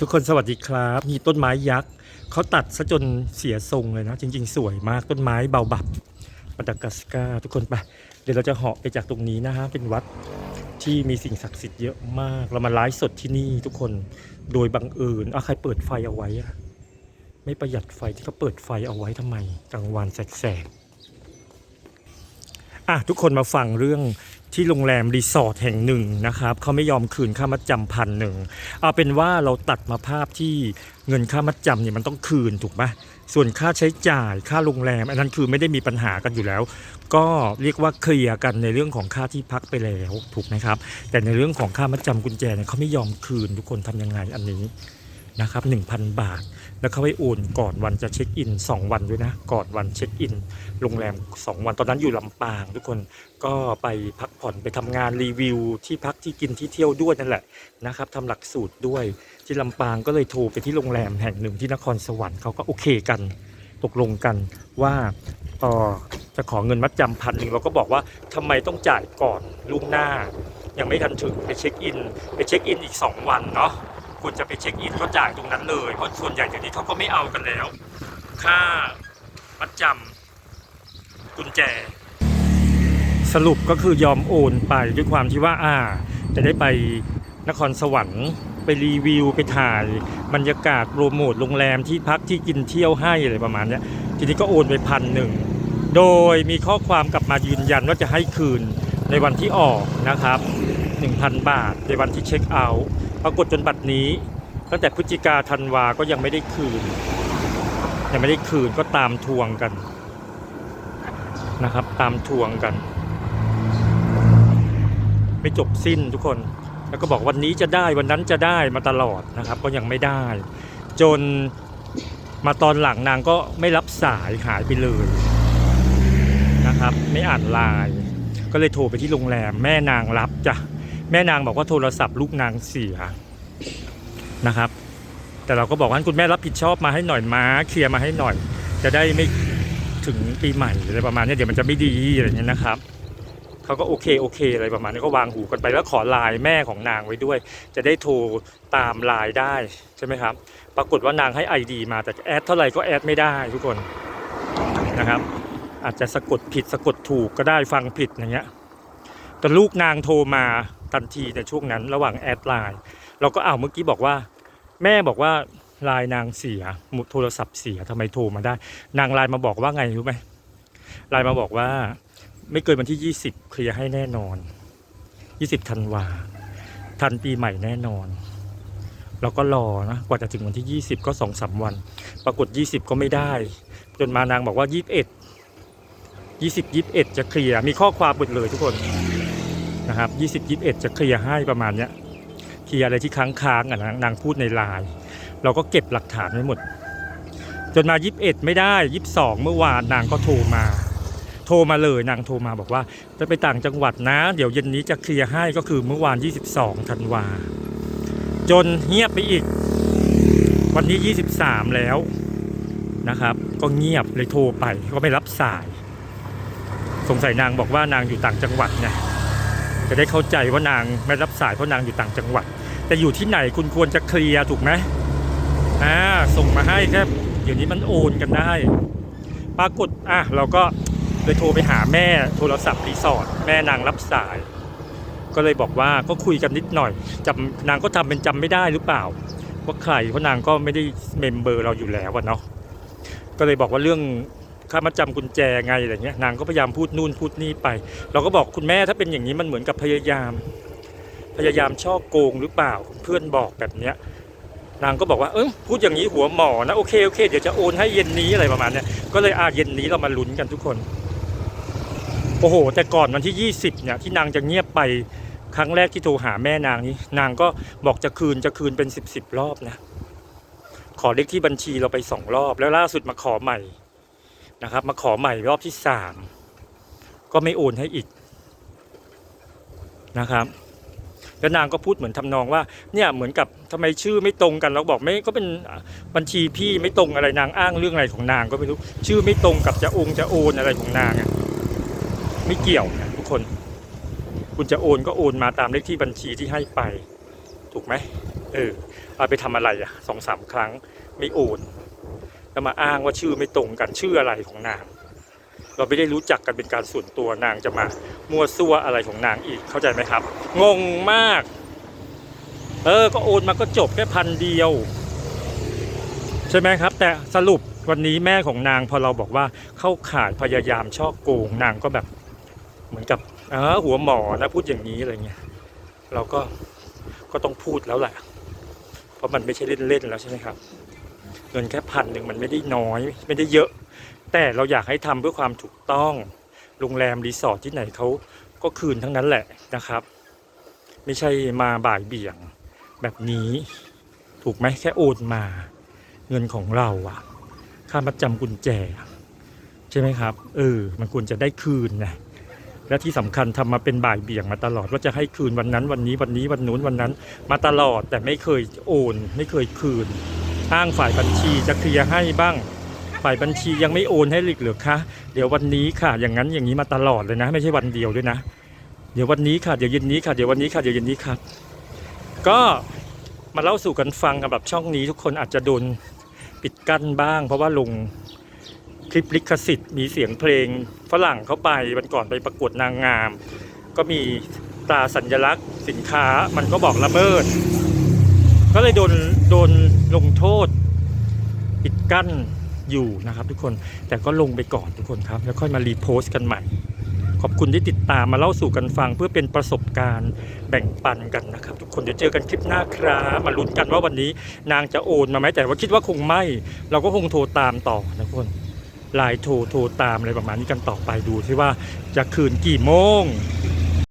ทุกคนสวัสดีครับมีต้นไม้ยักษ์เขาตัดซะจนเสียทรงเลยนะ จริง ๆ สวยมากต้นไม้เบาบับมาดากัสการ์ทุกคนไปเดี๋ยวเราจะเหาะไปจากตรงนี้นะฮะเป็นวัดที่มีสิ่งศักดิ์สิทธิ์เยอะมาก เรามาไลฟ์สดที่นี่ทุกคนโดยบังเอิญอะใครเปิดไฟเอาไว้อะไม่ประหยัดไฟที่เขาเปิดไฟเอาไว้ทำไมกลางวันแสกๆ อะทุกคนมาฟังเรื่องที่โรงแรมรีสอร์ทแห่งหนึ่งนะครับเขาไม่ยอมคืนค่ามัดจำพันหนึ่งเอาเป็นว่าเราตัดมาภาพที่เงินค่ามัดจำเนี่ยมันต้องคืนถูกไหมส่วนค่าใช้จ่ายค่าโรงแรม อันนั้นคือไม่ได้มีปัญหากันอยู่แล้ว ก็เรียกว่าเคลียร์กันในเรื่องของค่าที่พักไปแล้วถูกไหมครับ แต่ในเรื่องของค่ามัดจำกุญแจเนี่ยเขาไม่ยอมคืนทุกคนทำยังไงอันนี้ นะครับ 1,000 บาท แล้วเขาไปโอนก่อนวันจะเช็คอิน 2 วันด้วยนะ ก่อนวันเช็คอิน โรงแรม 2 วัน ตอนนั้นอยู่ลำปาง ทุกคน ก็ไปพักผ่อนไปทำงานรีวิว ที่พักที่กินที่เที่ยวด้วยนั่นแหละนะครับทำหลักสูตรด้วย ที่ลำปางก็เลยโทรไปที่โรงแรมแห่งหนึ่งที่นครสวรรค์เขาก็โอเคกัน ตกลงกันว่าเออจะขอเงินมัดจำพันหนึ่งเราก็บอกว่าทำไมต้องจ่ายก่อนล่วงหน้า ยังไม่ทันถึงไปเช็คอิน ไปเช็คอินอีก 2 วันเนาะ ควรจะไปเช็คอินก็จ่ายตรงนั้นเลย เพราะส่วนใหญ่เดี๋ยวนี้เขาก็ไม่เอากันแล้ว ค่ามัดจำกุญแจ สรุปก็คือยอมโอนไปด้วยความที่ว่าอ่า จะได้ไปนครสวรรค์ไปรีวิวไปถ่ายบรรยากาศโปรโมทโรงแรมที่พักที่กินเที่ยวให้อะไรประมาณนี้ทีนี้ก็โอนไปพันหนึ่งโดยมีข้อความกลับมายืนยันว่าจะให้คืนในวันที่ออกนะครับ 1,000 บาทในวันที่เช็คเอาท์ ปรากฏจนบัดนี้ ตั้งแต่พฤศจิกาธันวาก็ยังไม่ได้คืน ยังไม่ได้คืนก็ตามทวงกันนะครับ ตามทวงกัน ไม่จบสิ้นทุกคน แล้วก็บอกวันนี้จะได้วันนั้นจะได้มาตลอดนะครับ ก็ยังไม่ได้ จนมาตอนหลังนางก็ไม่รับสายหายไปเลยนะครับ ไม่อ่านไลน์ก็เลยโทรไปที่โรงแรมแม่นางรับจ้ะ แม่นางบอกว่าโทรศัพท์ลูกนางเสียนะครับ แต่เราก็บอกว่าคุณแม่รับผิดชอบมาให้หน่อยมาเคลียร์มาให้หน่อย จะได้ไม่ถึงปีใหม่อะไรประมาณนี้เดี๋ยวมันจะไม่ดีอะไรเงี้ยนะครับเขาก็โอเคโอเคอะไรประมาณนี้ก็วางหูกันไปแล้วขอไลน์แม่ของนางไว้ด้วย จะได้โทรตามไลน์ได้ใช่ไหมครับ ปรากฏว่านางให้ ID มาแต่แอดเท่าไหร่ก็แอดไม่ได้ทุกคนนะครับ อาจจะสะกดผิดสะกดถูกก็ได้ฟังผิดอย่างเงี้ยแต่ลูกนางโทรมา ทันทีในช่วงนั้นระหว่างแอดไลน์เราก็อ้าวเมื่อกี้บอกว่า แม่บอกว่าไลน์นางเสียโทรศัพท์เสียทำไมโทรมาได้ นางไลน์มาบอกว่าไงรู้ไหมไลน์มาบอกว่า ไม่เกินวันที่ 20 เคลียร์ให้แน่นอน 20ธันวาทันปีใหม่แน่นอนเราก็รอนะกว่าจะถึงวันที่ 20 ก็2องสาวัน ปรากฏ 20 ก็ไม่ได้ จนมานางบอกว่า 21 20 21 จะเคลียร์มีข้อความหมดเลยทุกคน นะครับ20 21จะเคลียร์ให้ประมาณเนี้ยเคลียร์อะไรที่ค้างค้างอะนะนางพูดในไลน์เราก็เก็บหลักฐานไว้หมด จนมา21ไม่ได้22เมื่อวานนางก็โทรมา โทรมาเลยนางโทรมาบอกว่าจะไปต่างจังหวัดนะ เดี๋ยวเย็นนี้จะเคลียร์ให้ก็คือเมื่อวาน22ธันวา จนเงียบไปอีก วันนี้23แล้วนะครับ ก็เงียบเลยโทรไปก็ไม่รับสาย สงสัยนางบอกว่านางอยู่ต่างจังหวัดไง จะได้เข้าใจว่านางไม่รับสายเพราะนางอยู่ต่างจังหวัด แต่อยู่ที่ไหนคุณควรจะเคลียร์ถูกไหมอ่าส่งมาให้แค่เดี๋ยวนี้มันโอนกันได้ ปรากฏอะเราก็เลยโทรไปหาแม่โทรศัพท์รีสอร์ทแม่นางรับสาย ก็เลยบอกว่าก็คุยกันนิดหน่อยจำนางก็ทำเป็นจำไม่ได้หรือเปล่า ว่าใครเพราะนางก็ไม่ได้เมมเบอร์เราอยู่แล้วเนาะก็เลยบอกว่าเรื่อง ค่ามาจำกุญแจไงอะไรเงี้ยนางก็พยายามพูดนู่นพูดนี่ไป เราก็บอกคุณแม่ถ้าเป็นอย่างนี้มันเหมือนกับพยายาม พยายามช่อโกงหรือเปล่าเพื่อนบอกแบบเนี้ยนางก็บอกว่าเออพูดอย่างนี้หัวหมอนะโอเคโอเคเดี๋ยวจะโอนให้เย็นนี้อะไรประมาณเนี้ยก็เลยอาเย็นนี้เรามาลุ้นกันทุกคนโอ้โห แต่ก่อนวันที่ 20เนี่ยที่นางจะเงียบไปครั้งแรกที่โทรหาแม่นางนี้ นางก็บอกจะคืนจะคืนเป็นสิบสิบรอบนะ ขอเลขที่บัญชีเราไปสองรอบ แล้วล่าสุดมาขอใหม่ นะครับ มาขอใหม่รอบที่สามก็ไม่โอนให้อีกนะครับแล้วนางก็พูดเหมือนทำนองว่าเนี่ยเหมือนกับทำไมชื่อไม่ตรงกันเราบอกไม่ก็เป็นบัญชีพี่ไม่ตรงอะไรนางอ้างเรื่องอะไรของนางก็ไม่รู้ชื่อไม่ตรงกับจะองค์จะโอนอะไรของนางไม่เกี่ยวนะทุกคน คุณจะโอนก็โอนมาตามเลขที่บัญชีที่ให้ไป ถูกไหมเออเอาไปทำอะไรอะสองสามครั้งไม่โอน แล้วมาอ้างว่าชื่อไม่ตรงกันชื่ออะไรของนาง เราไม่ได้รู้จักกันเป็นการส่วนตัวนางจะมามั่วซั่วอะไรของนางอีกเข้าใจไหมครับ งงมาก เออก็โอนมาก็จบแค่พันเดียว ใช่ไหมครับ แต่สรุปวันนี้แม่ของนางพอเราบอกว่าเข้าข่ายพยายามช่อโกงนางก็แบบ เหมือนกับเออหัวหมอนะพูดอย่างนี้อะไรเงี้ยเราก็ก็ต้องพูดแล้วแหละเพราะมันไม่ใช่เล่นๆแล้วใช่ไหมครับ งินแค่พันหนึ่งมันไม่ได้น้อย ไม่ได้เยอะ แต่เราอยากให้ทำเพื่อความถูกต้องโรงแรมรีสอร์ทที่ไหนเขาก็คืนทั้งนั้นแหละนะครับ ไม่ใช่มาบ่ายเบี่ยงแบบนี้ถูกไหมแค่โอนมา เงินของเราอะค่ามัดจำกุญแจ ใช่ไหมครับเออมันควรจะได้คืนนะและที่สำคัญทำมาเป็นบ่ายเบี่ยงมาตลอดว่าจะให้คืนวันนั้นวันนี้วันนี้วันนู้นวันนั้น มาตลอดแต่ไม่เคยโอน ไม่เคยคืน อ้างฝ่ายบัญชีจะเคลียร์ให้บ้าง ฝ่ายบัญชียังไม่โอนให้หรือเหรือคะเดี๋ยววันนี้ค่ะ อย่างนั้นอย่างนี้มาตลอดเลยนะ ไม่ใช่วันเดียวด้วยนะ เดี๋ยววันนี้ค่ะเดี๋ยวเย็นนี้ค่ะเดี๋ยววันนี้ค่ะเดี๋ยวเย็นนี้ค่ะก็มาเล่าสู่กันฟังกับแบบช่องนี้ทุกคนอาจจะโดนปิดกั้นบ้าง เพราะว่าลงคลิปลิขสิทธิ์มีเสียงเพลงฝรั่งเข้าไปวันก่อนไปประกวดนางงาม ก็มีตราสัญลักษณ์สินค้ามันก็บอกละเมิด ก็เลยโดนโดนลงโทษปิดกั้นอยู่นะครับทุกคนแต่ก็ลงไปก่อนทุกคนครับ แล้วค่อยมารีโพสต์กันใหม่ ขอบคุณที่ติดตามมาเล่าสู่กันฟังเพื่อเป็นประสบการณ์แบ่งปันกันนะครับ ทุกคนเดี๋ยวเจอกันคลิปหน้าครับมาลุ้นกันว่าวันนี้นางจะโอนมาไหมแต่ว่าคิดว่าคงไม่ เราก็คงโทรตามต่อนะทุกคนไลน์โทรโทรตามอะไรประมาณนี้กันต่อไปดูที่ว่าจะคืนกี่โมง